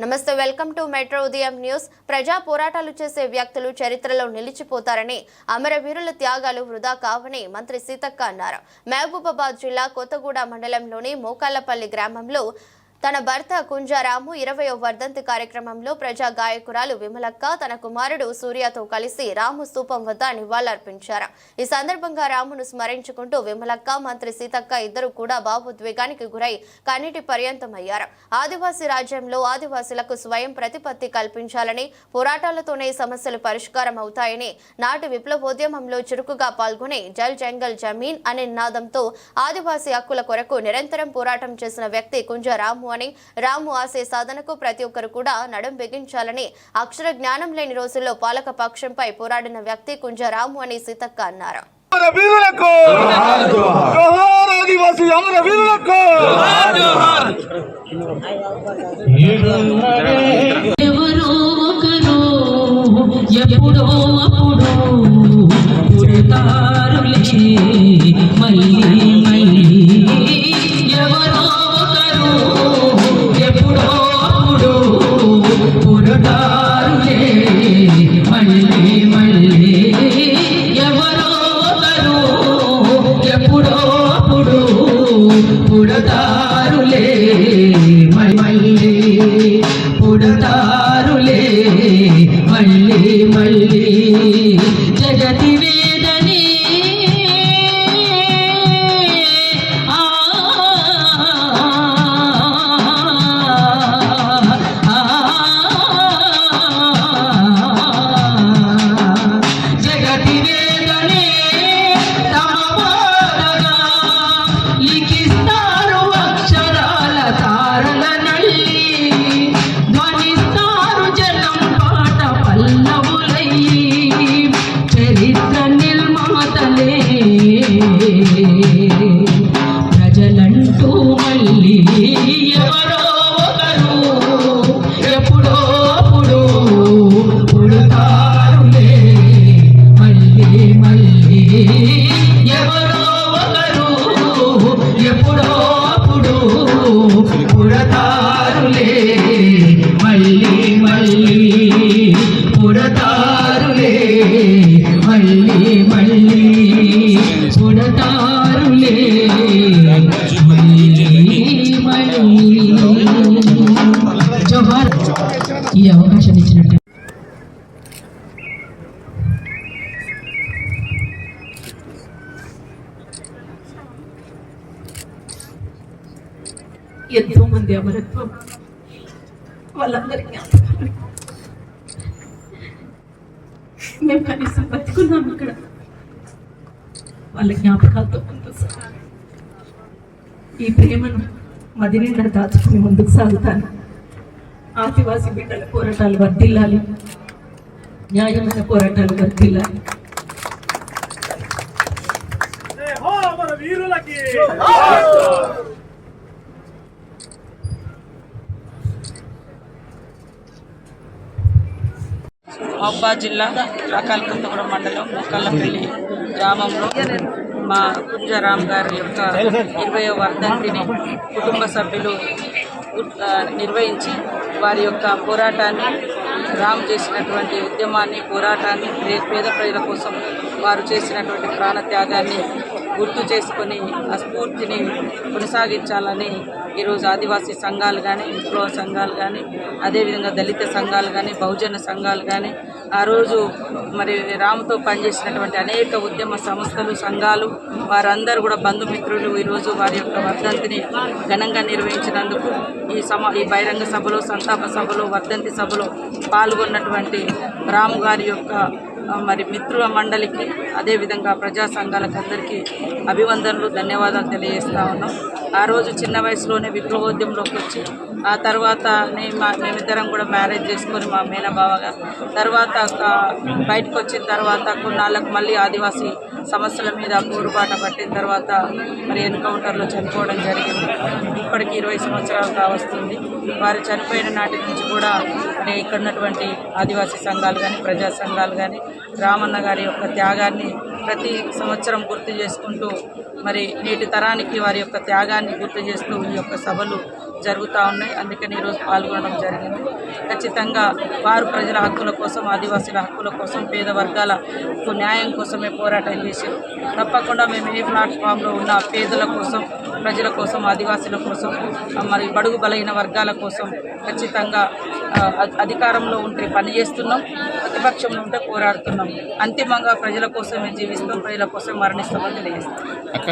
నమస్తే welcome to metro Udayam news. ప్రజా పోరాటాలు చేసే వ్యక్తులు చరిత్రలో నిలిచిపోతారని అమరవీరుల త్యాగాలు వృధా కావని మంత్రి సీతక్క అన్నారు. మహబూబాబాద్ జిల్లా కొత్తగూడ మండలంలోని మోకాలపల్లి గ్రామంలో తన భర్త కుంజారాము ఇరవయో వర్ధంతి కార్యక్రమంలో ప్రజా గాయకురాలు విమలక్క తన కుమారుడు సూర్యతో కలిసి రాము స్తూపం వద్ద నివాళులర్పించారు. ఈ సందర్భంగా రామును స్మరించుకుంటూ విమలక్క మంత్రి సీతక్క ఇద్దరు కూడా భావోద్వేగానికి గురై కన్నీటి పర్యంతమయ్యారు. ఆదివాసీ రాజ్యంలో ఆదివాసులకు స్వయం ప్రతిపత్తి కల్పించాలని పోరాటాలతోనే సమస్యలు పరిష్కారం అవుతాయని నాటి విప్లవోద్యమంలో చురుకుగా పాల్గొని జల్ జంగల్ జమీన్ అనే నినాదంతో ఆదివాసీ హక్కుల కొరకు నిరంతరం పోరాటం చేసిన వ్యక్తి కుంజారాము రాము అని రాము ఆశయ సాధనకు ప్రతి ఒక్కరు కూడా నడుం బిగించాలని అక్షర జ్ఞానం లేని రోజుల్లో పాలక పక్షంపై పోరాడిన వ్యక్తి కుంజ రాము అని సీతక్క అన్నారు. ఆదివాసీ మళ్ళీ మళ్ళీ ఎంతో మంది అమరత్వం. వాళ్ళందరికీ జ్ఞాపకాలు. మేము కనీసం బతుకున్నాం ఇక్కడ. వాళ్ళ జ్ఞాపకాలతో ముందుకు సాగాలి. ఈ ప్రేమను మది నిండా దాచుకుని ముందుకు సాగుతాను. ఆదివాసీ బిడ్డల పోరాటాలు వర్ధిల్లాలి. న్యాయమైన పోరాటాలు అమర వీరులకి. మహబ్బా జిల్లా రకాలకొత్తగూడెం మండలం ముక్కల్లపల్లి గ్రామంలో మా కుంజరామ్ గారి యొక్క ఇరవై వర్ధంతిని కుటుంబ సభ్యులు నిర్వహించి వారి యొక్క పోరాటాన్ని రామ్ చేసినటువంటి ఉద్యమాన్ని పోరాటాన్ని పే- పేద ప్రజల కోసం వారు చేసినటువంటి ప్రాణత్యాగాన్ని గుర్తు చేసుకొని ఆ స్ఫూర్తిని కొనసాగించాలని ఈరోజు ఆదివాసీ సంఘాలు కానీ విప్లవ సంఘాలు కానీ అదేవిధంగా దళిత సంఘాలు కానీ బహుజన సంఘాలు కానీ ఆ రోజు మరి రామ్తో పనిచేసినటువంటి అనేక ఉద్యమ సంస్థలు సంఘాలు వారందరూ కూడా బంధుమిత్రులు ఈరోజు వారి యొక్క వర్ధంతిని ఘనంగా నిర్వహించినందుకు ఈ సమ ఈ బహిరంగ సభలో సంతాప సభలో వర్ధంతి సభలో పాల్గొన్నటువంటి రాము గారి యొక్క మరి మిత్రుల మండలికి అదేవిధంగా ప్రజా సంఘాలకు అందరికీ అభివందనలు ధన్యవాదాలు తెలియజేస్తా ఉన్నాం. ఆ రోజు చిన్న వయసులోనే విప్లవోద్యమంలోకి వచ్చి ఆ తర్వాత మేమిద్దరం కూడా మ్యారేజ్ చేసుకొని మా మేనబావగా తర్వాత బయటకు వచ్చిన తర్వాత కొన్నాళ్ళకు మళ్ళీ ఆదివాసీ సమస్యల మీద పోరుబాట పట్టిన తర్వాత మరి ఎన్కౌంటర్లో చనిపోవడం జరిగింది. ఇప్పటికి ఇరవై సంవత్సరాలు కావస్తుంది. వారు చనిపోయిన నాటి నుంచి కూడా మరి ఇక్కడ ఉన్నటువంటి ఆదివాసీ సంఘాలు కానీ ప్రజా సంఘాలు కానీ రామన్న గారి యొక్క త్యాగాన్ని ప్రతి సంవత్సరం గుర్తు చేసుకుంటూ మరి నేటి తరానికి వారి యొక్క త్యాగాన్ని గుర్తు చేస్తూ ఈ యొక్క సభలు జరుగుతూ ఉన్నాయి. అందుకని ఈరోజు పాల్గొనడం జరిగింది. ఖచ్చితంగా వారు ప్రజల హక్కుల కోసం ఆదివాసీల హక్కుల కోసం పేద వర్గాలకు న్యాయం కోసమే పోరాటం చేశారు. తప్పకుండా మేము ఏ ప్లాట్ఫామ్లో ఉన్న పేదల కోసం ప్రజల కోసం ఆదివాసీల కోసం మరి బడుగు బలైన వర్గాల కోసం ఖచ్చితంగా అధికారంలో ఉంటే పని చేస్తున్నాం ప్రతిపక్షంలో ఉంటే పోరాడుతున్నాం. అంతిమంగా ప్రజల కోసమే జీవిస్తూ ప్రజల కోసం మరణిస్తామని తెలియజేస్తాం